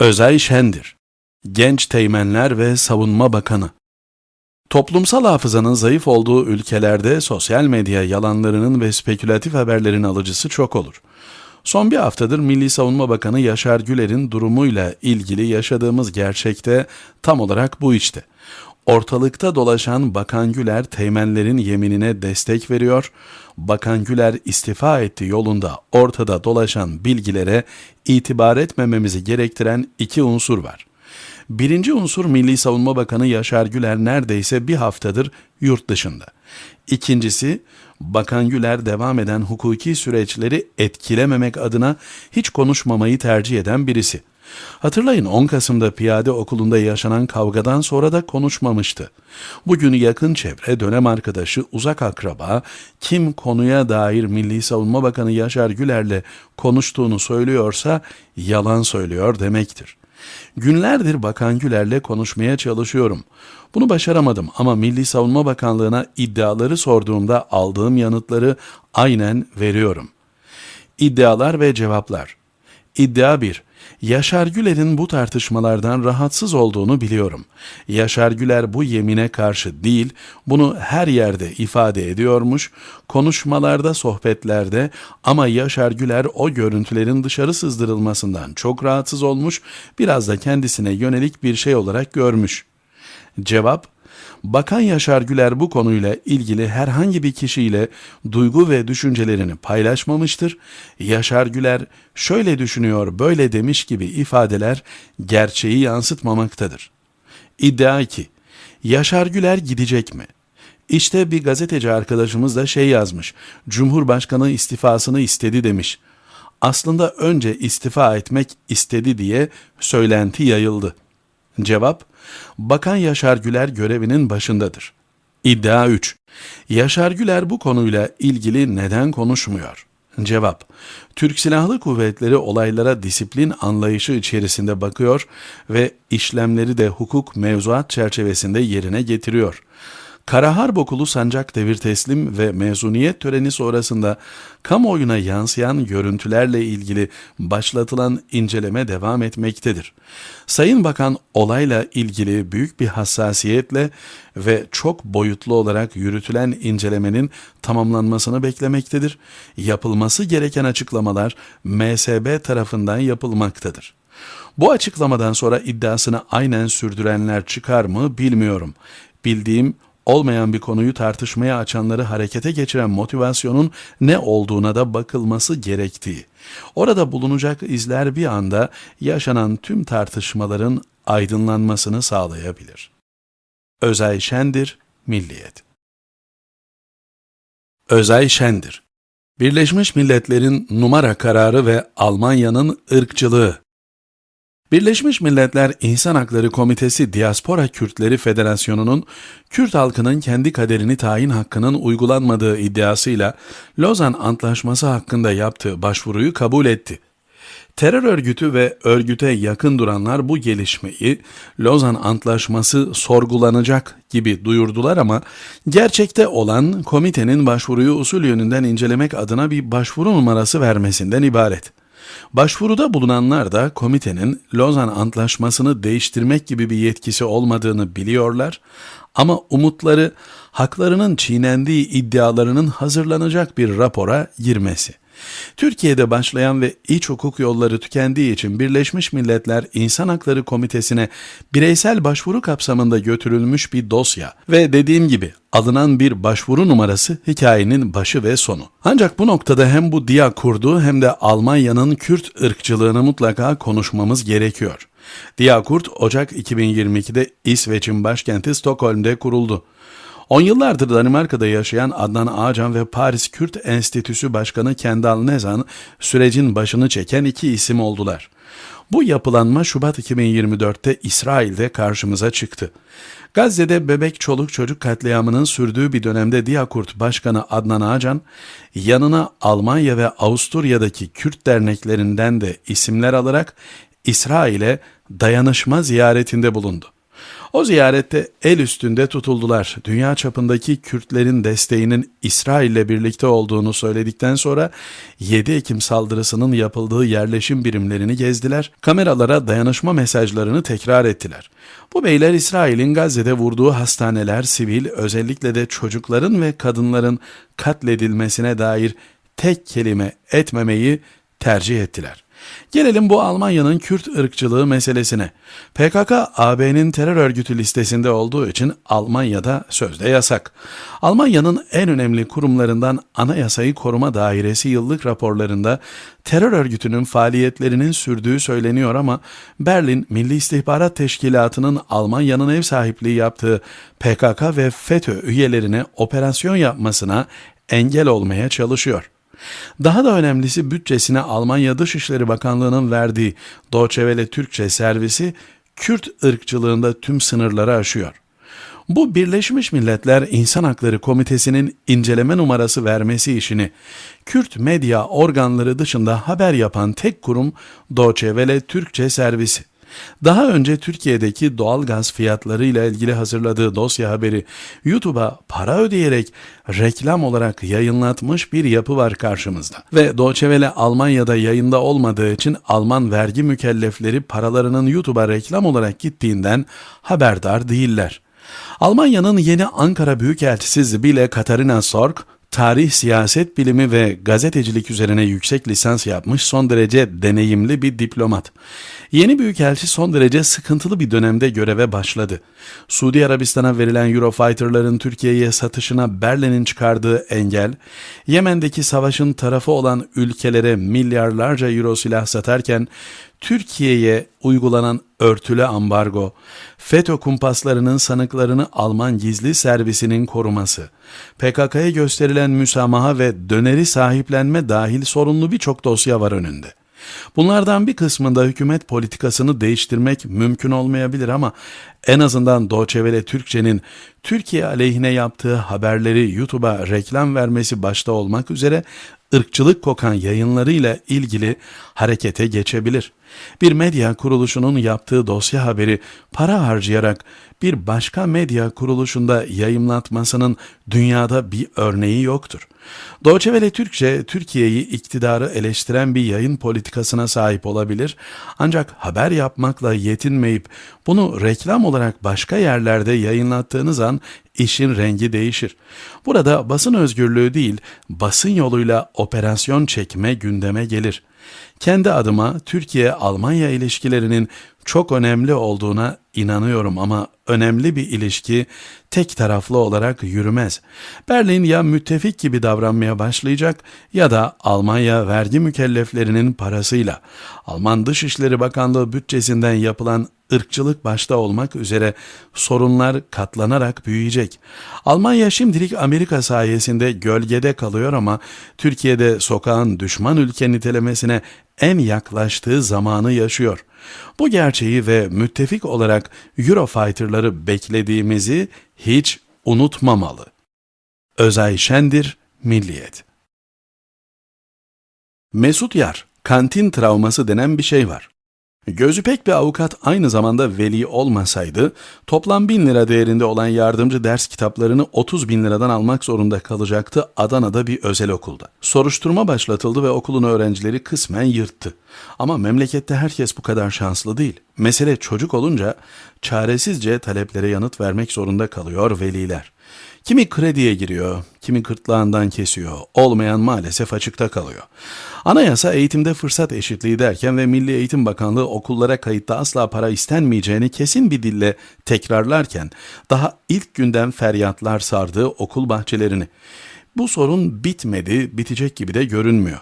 Özay Şendir, Genç Teğmenler ve Savunma Bakanı. Toplumsal hafızanın zayıf olduğu ülkelerde sosyal medya yalanlarının ve spekülatif haberlerin alıcısı çok olur. Son bir haftadır Milli Savunma Bakanı Yaşar Güler'in durumuyla ilgili yaşadığımız gerçekte tam olarak bu işte. Ortalıkta dolaşan Bakan Güler teğmenlerin yeminine destek veriyor. Bakan Güler istifa etti yolunda ortada dolaşan bilgilere itibar etmememizi gerektiren iki unsur var. Birinci unsur Milli Savunma Bakanı Yaşar Güler neredeyse bir haftadır yurt dışında. İkincisi, Bakan Güler devam eden hukuki süreçleri etkilememek adına hiç konuşmamayı tercih eden birisi. Hatırlayın 10 Kasım'da piyade okulunda yaşanan kavgadan sonra da konuşmamıştı. Bugün yakın çevre, dönem arkadaşı, uzak akraba kim konuya dair Milli Savunma Bakanı Yaşar Güler'le konuştuğunu söylüyorsa yalan söylüyor demektir. Günlerdir Bakan Güler'le konuşmaya çalışıyorum. Bunu başaramadım ama Milli Savunma Bakanlığı'na iddiaları sorduğumda aldığım yanıtları aynen veriyorum. İddialar ve cevaplar. İddia 1. Yaşar Güler'in bu tartışmalardan rahatsız olduğunu biliyorum. Yaşar Güler bu yemine karşı değil, bunu her yerde ifade ediyormuş, konuşmalarda, sohbetlerde ama Yaşar Güler o görüntülerin dışarı sızdırılmasından çok rahatsız olmuş, biraz da kendisine yönelik bir şey olarak görmüş. Cevap, Bakan Yaşar Güler bu konuyla ilgili herhangi bir kişiyle duygu ve düşüncelerini paylaşmamıştır. Yaşar Güler şöyle düşünüyor, böyle demiş gibi ifadeler gerçeği yansıtmamaktadır. İddia 2. Yaşar Güler gidecek mi? İşte bir gazeteci arkadaşımız da şey yazmış. Cumhurbaşkanı istifasını istedi demiş. Aslında önce istifa etmek istedi diye söylenti yayıldı. Cevap, Bakan Yaşar Güler görevinin başındadır. İddia 3. Yaşar Güler bu konuyla ilgili neden konuşmuyor? Cevap. Türk Silahlı Kuvvetleri olaylara disiplin anlayışı içerisinde bakıyor ve işlemleri de hukuk mevzuat çerçevesinde yerine getiriyor. Kara Harp Okulu sancak devir teslim ve mezuniyet töreni sonrasında kamuoyuna yansıyan görüntülerle ilgili başlatılan inceleme devam etmektedir. Sayın Bakan olayla ilgili büyük bir hassasiyetle ve çok boyutlu olarak yürütülen incelemenin tamamlanmasını beklemektedir. Yapılması gereken açıklamalar MSB tarafından yapılmaktadır. Bu açıklamadan sonra iddiasını aynen sürdürenler çıkar mı bilmiyorum. Bildiğim olmayan bir konuyu tartışmaya açanları harekete geçiren motivasyonun ne olduğuna da bakılması gerektiği. Orada bulunacak izler bir anda yaşanan tüm tartışmaların aydınlanmasını sağlayabilir. Özay Şendir, Milliyet Özay Şendir Birleşmiş Milletler'in numara kararı ve Almanya'nın ırkçılığı Birleşmiş Milletler İnsan Hakları Komitesi Diaspora Kürtleri Federasyonu'nun Kürt halkının kendi kaderini tayin hakkının uygulanmadığı iddiasıyla Lozan Antlaşması hakkında yaptığı başvuruyu kabul etti. Terör örgütü ve örgüte yakın duranlar bu gelişmeyi Lozan Antlaşması sorgulanacak gibi duyurdular ama gerçekte olan komitenin başvuruyu usul yönünden incelemek adına bir başvuru numarası vermesinden ibaret. Başvuruda bulunanlar da komitenin Lozan Antlaşması'nı değiştirmek gibi bir yetkisi olmadığını biliyorlar ama umutları haklarının çiğnendiği iddialarının hazırlanacak bir rapora girmesi. Türkiye'de başlayan ve iç hukuk yolları tükendiği için Birleşmiş Milletler İnsan Hakları Komitesi'ne bireysel başvuru kapsamında götürülmüş bir dosya ve dediğim gibi alınan bir başvuru numarası hikayenin başı ve sonu. Ancak bu noktada hem bu DİA kurdu hem de Almanya'nın Kürt ırkçılığını mutlaka konuşmamız gerekiyor. Diyakurt Ocak 2022'de İsveç'in başkenti Stockholm'de kuruldu. 10 yıllardır Danimarka'da yaşayan Adnan Ağacan ve Paris Kürt Enstitüsü Başkanı Kendal Nezan sürecin başını çeken iki isim oldular. Bu yapılanma Şubat 2024'te İsrail'de karşımıza çıktı. Gazze'de bebek çoluk çocuk katliamının sürdüğü bir dönemde Diyakurt Başkanı Adnan Ağacan, yanına Almanya ve Avusturya'daki Kürt derneklerinden de isimler alarak İsrail'e dayanışma ziyaretinde bulundu. O ziyarette el üstünde tutuldular. Dünya çapındaki Kürtlerin desteğinin İsrail ile birlikte olduğunu söyledikten sonra 7 Ekim saldırısının yapıldığı yerleşim birimlerini gezdiler. Kameralara dayanışma mesajlarını tekrar ettiler. Bu beyler İsrail'in Gazze'de vurduğu hastaneler, sivil, özellikle de çocukların ve kadınların katledilmesine dair tek kelime etmemeyi tercih ettiler. Gelelim bu Almanya'nın Kürt ırkçılığı meselesine. PKK, AB'nin terör örgütü listesinde olduğu için Almanya'da sözde yasak. Almanya'nın en önemli kurumlarından Anayasayı Koruma Dairesi yıllık raporlarında terör örgütünün faaliyetlerinin sürdüğü söyleniyor ama Berlin Milli İstihbarat Teşkilatı'nın Almanya'nın ev sahipliği yaptığı PKK ve FETÖ üyelerine operasyon yapmasına engel olmaya çalışıyor. Daha da önemlisi bütçesine Almanya Dışişleri Bakanlığı'nın verdiği Deutsche Türkçe servisi Kürt ırkçılığında tüm sınırları aşıyor. Bu Birleşmiş Milletler İnsan Hakları Komitesi'nin inceleme numarası vermesi işini Kürt medya organları dışında haber yapan tek kurum Deutsche Türkçe servisi. Daha önce Türkiye'deki doğal gaz fiyatları ile ilgili hazırladığı dosya haberi YouTube'a para ödeyerek reklam olarak yayınlatmış bir yapı var karşımızda. Ve Deutsche Almanya'da yayında olmadığı için Alman vergi mükellefleri paralarının YouTube'a reklam olarak gittiğinden haberdar değiller. Almanya'nın yeni Ankara Büyükelçisi bile Katarina Sorg, tarih, siyaset bilimi ve gazetecilik üzerine yüksek lisans yapmış son derece deneyimli bir diplomat. Yeni büyükelçi son derece sıkıntılı bir dönemde göreve başladı. Suudi Arabistan'a verilen Eurofighter'ların Türkiye'ye satışına Berlin'in çıkardığı engel, Yemen'deki savaşın tarafı olan ülkelere milyarlarca euro silah satarken Türkiye'ye uygulanan örtülü ambargo, FETÖ kumpaslarının sanıklarını Alman gizli servisinin koruması, PKK'ya gösterilen müsamaha ve döneri sahiplenme dahil sorunlu birçok dosya var önünde. Bunlardan bir kısmında hükümet politikasını değiştirmek mümkün olmayabilir ama en azından Welle Türkçe'nin Türkiye aleyhine yaptığı haberleri YouTube'a reklam vermesi başta olmak üzere ırkçılık kokan yayınlarıyla ilgili harekete geçebilir. Bir medya kuruluşunun yaptığı dosya haberi para harcayarak bir başka medya kuruluşunda yayımlatmasının dünyada bir örneği yoktur. Deutsche Türkçe, Türkiye'yi iktidarı eleştiren bir yayın politikasına sahip olabilir ancak haber yapmakla yetinmeyip bunu reklam olarak başka yerlerde yayınlattığınız an işin rengi değişir. Burada basın özgürlüğü değil, basın yoluyla operasyon çekme gündeme gelir. Kendi adıma Türkiye-Almanya ilişkilerinin çok önemli olduğuna inanıyorum ama önemli bir ilişki tek taraflı olarak yürümez. Berlin ya müttefik gibi davranmaya başlayacak ya da Almanya vergi mükelleflerinin parasıyla Alman Dışişleri Bakanlığı bütçesinden yapılan ırkçılık başta olmak üzere sorunlar katlanarak büyüyecek. Almanya şimdilik Amerika sayesinde gölgede kalıyor ama Türkiye'de sokağın düşman ülke nitelemesine en yaklaştığı zamanı yaşıyor. Bu gerçeği ve müttefik olarak Eurofighter'ları beklediğimizi hiç unutmamalı. Özay Şendir, Milliyet Mesut Yar, kantin travması denen bir şey var. Gözü pek bir avukat aynı zamanda veli olmasaydı toplam bin lira değerinde olan yardımcı ders kitaplarını 30 bin liradan almak zorunda kalacaktı Adana'da bir özel okulda. Soruşturma başlatıldı ve okulun öğrencileri kısmen yırttı. Ama memlekette herkes bu kadar şanslı değil. Mesele çocuk olunca çaresizce taleplere yanıt vermek zorunda kalıyor veliler. Kimi krediye giriyor, kimi gırtlağından kesiyor, olmayan maalesef açıkta kalıyor. Anayasa eğitimde fırsat eşitliği derken ve Milli Eğitim Bakanlığı okullara kayıtta asla para istenmeyeceğini kesin bir dille tekrarlarken daha ilk günden feryatlar sardığı okul bahçelerini. Bu sorun bitmedi, bitecek gibi de görünmüyor.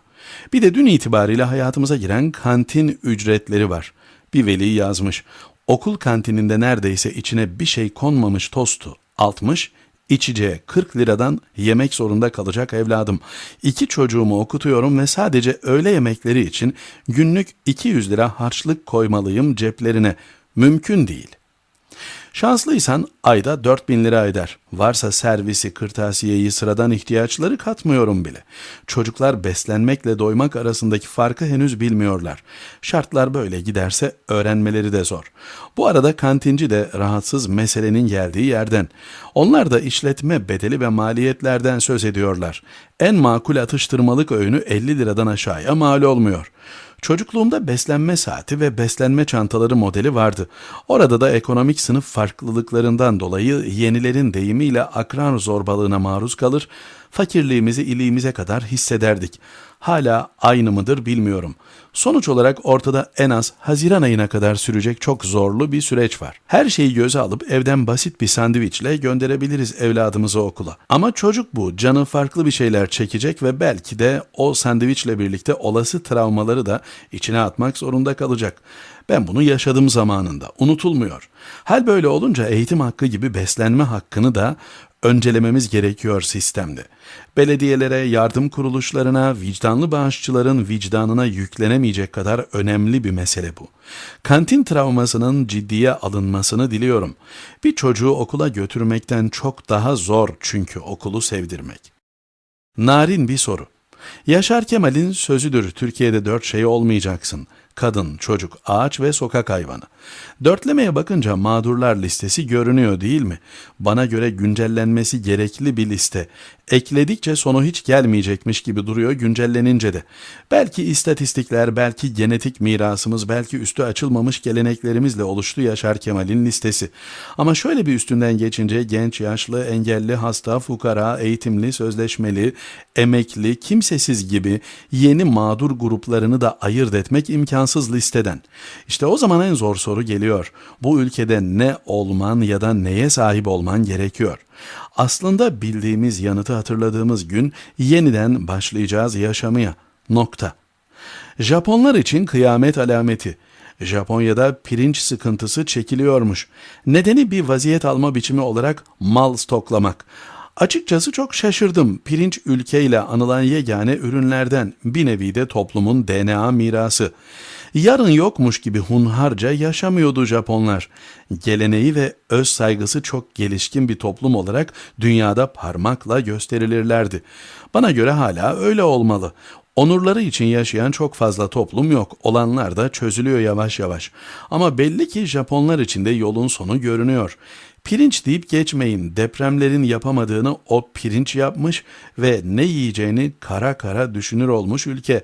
Bir de dün itibariyle hayatımıza giren kantin ücretleri var. Bir veli yazmış. Okul kantininde neredeyse içine bir şey konmamış tostu 60, içeceğe 40 liradan yemek zorunda kalacak evladım. İki çocuğumu okutuyorum ve sadece öğle yemekleri için günlük 200 lira harçlık koymalıyım ceplerine. Mümkün değil. Şanslıysan ayda 4000 lira eder. Varsa servisi, kırtasiyeyi, sıradan ihtiyaçları katmıyorum bile. Çocuklar beslenmekle doymak arasındaki farkı henüz bilmiyorlar. Şartlar böyle giderse öğrenmeleri de zor. Bu arada kantinci de rahatsız meselenin geldiği yerden. Onlar da işletme bedeli ve maliyetlerden söz ediyorlar. En makul atıştırmalık öğünü 50 liradan aşağıya mal olmuyor. Çocukluğumda beslenme saati ve beslenme çantaları modeli vardı. Orada da ekonomik sınıf farklılıklarından dolayı yenilerin deyimiyle akran zorbalığına maruz kalır, fakirliğimizi iliğimize kadar hissederdik. Hala aynı mıdır bilmiyorum. Sonuç olarak ortada en az Haziran ayına kadar sürecek çok zorlu bir süreç var. Her şeyi göze alıp evden basit bir sandviçle gönderebiliriz evladımızı okula. Ama çocuk bu, canı farklı bir şeyler çekecek ve belki de o sandviçle birlikte olası travmaları da içine atmak zorunda kalacak. Ben bunu yaşadım zamanında, unutulmuyor. Hal böyle olunca eğitim hakkı gibi beslenme hakkını da öncelememiz gerekiyor sistemde. Belediyelere, yardım kuruluşlarına, vicdanlı bağışçıların vicdanına yüklenemeyecek kadar önemli bir mesele bu. Kantin travmasının ciddiye alınmasını diliyorum. Bir çocuğu okula götürmekten çok daha zor çünkü okulu sevdirmek. Narin bir soru. Yaşar Kemal'in sözüdür Türkiye'de dört şey olmayacaksın. Kadın, çocuk, ağaç ve sokak hayvanı. Dörtlemeye bakınca mağdurlar listesi görünüyor değil mi? Bana göre güncellenmesi gerekli bir liste. Ekledikçe sonu hiç gelmeyecekmiş gibi duruyor güncellenince de. Belki istatistikler, belki genetik mirasımız, belki üstü açılmamış geleneklerimizle oluştu Yaşar Kemal'in listesi. Ama şöyle bir üstünden geçince genç, yaşlı, engelli, hasta, fukara, eğitimli, sözleşmeli, emekli, kimsesiz gibi yeni mağdur gruplarını da ayırt etmek imkansız listeden. İşte o zaman en zor soru geliyor. Bu ülkede ne olman ya da neye sahip olman gerekiyor? Aslında bildiğimiz yanıtı hatırladığımız gün yeniden başlayacağız yaşamaya. Nokta. Japonlar için kıyamet alameti. Japonya'da pirinç sıkıntısı çekiliyormuş. Nedeni bir vaziyet alma biçimi olarak mal stoklamak. Açıkçası çok şaşırdım. Pirinç ülkeyle anılan yegane ürünlerden bir nevi de toplumun DNA mirası. Yarın yokmuş gibi hunharca yaşamıyordu Japonlar. Geleneği ve öz saygısı çok gelişkin bir toplum olarak dünyada parmakla gösterilirlerdi. Bana göre hala öyle olmalı. Onurları için yaşayan çok fazla toplum yok. Olanlar da çözülüyor yavaş yavaş. Ama belli ki Japonlar için de yolun sonu görünüyor. Pirinç deyip geçmeyin. Depremlerin yapamadığını o pirinç yapmış ve ne yiyeceğini kara kara düşünür olmuş ülke.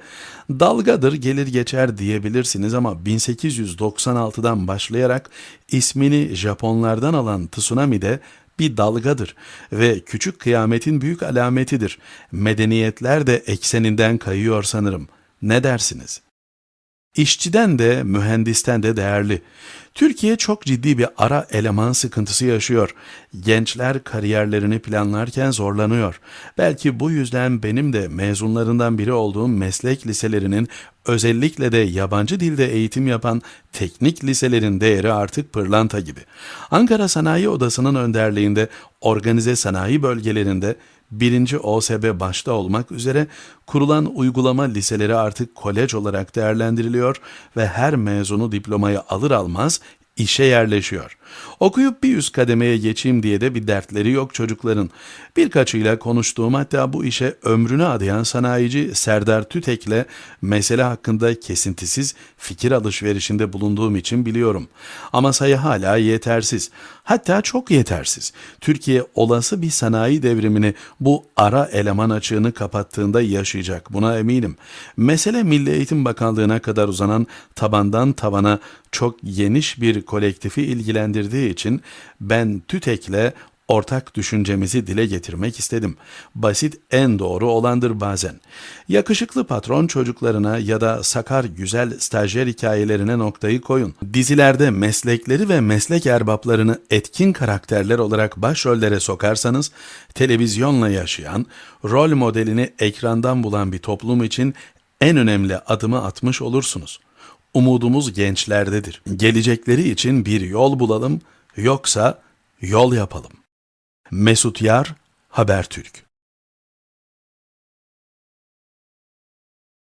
Dalgadır gelir geçer diyebilirsiniz ama 1896'dan başlayarak ismini Japonlardan alan tsunami de bir dalgadır ve küçük kıyametin büyük alametidir. Medeniyetler de ekseninden kayıyor sanırım. Ne dersiniz? İşçiden de mühendisten de değerli. Türkiye çok ciddi bir ara eleman sıkıntısı yaşıyor. Gençler kariyerlerini planlarken zorlanıyor. Belki bu yüzden benim de mezunlarından biri olduğum meslek liselerinin özellikle de yabancı dilde eğitim yapan teknik liselerin değeri artık pırlanta gibi. Ankara Sanayi Odası'nın önderliğinde organize sanayi bölgelerinde birinci OSB başta olmak üzere kurulan uygulama liseleri artık kolej olarak değerlendiriliyor ve her mezunu diplomayı alır almaz işe yerleşiyor. Okuyup bir üst kademeye geçeyim diye de bir dertleri yok çocukların. Birkaçıyla konuştuğum hatta bu işe ömrünü adayan sanayici Serdar Tütek'le mesele hakkında kesintisiz fikir alışverişinde bulunduğum için biliyorum. Ama sayı hala yetersiz. Hatta çok yetersiz. Türkiye olası bir sanayi devrimini bu ara eleman açığını kapattığında yaşayacak. Buna eminim. Mesele Milli Eğitim Bakanlığı'na kadar uzanan tabandan tavana çok geniş bir kolektifi ilgilendirdiği için ben TÜTEK'le ortak düşüncemizi dile getirmek istedim. Basit en doğru olandır bazen. Yakışıklı patron çocuklarına ya da sakar güzel stajyer hikayelerine noktayı koyun. Dizilerde meslekleri ve meslek erbaplarını etkin karakterler olarak başrollere sokarsanız, televizyonla yaşayan, rol modelini ekrandan bulan bir toplum için en önemli adımı atmış olursunuz. Umudumuz gençlerdedir. Gelecekleri için bir yol bulalım, yoksa yol yapalım. Mesut Yar, Habertürk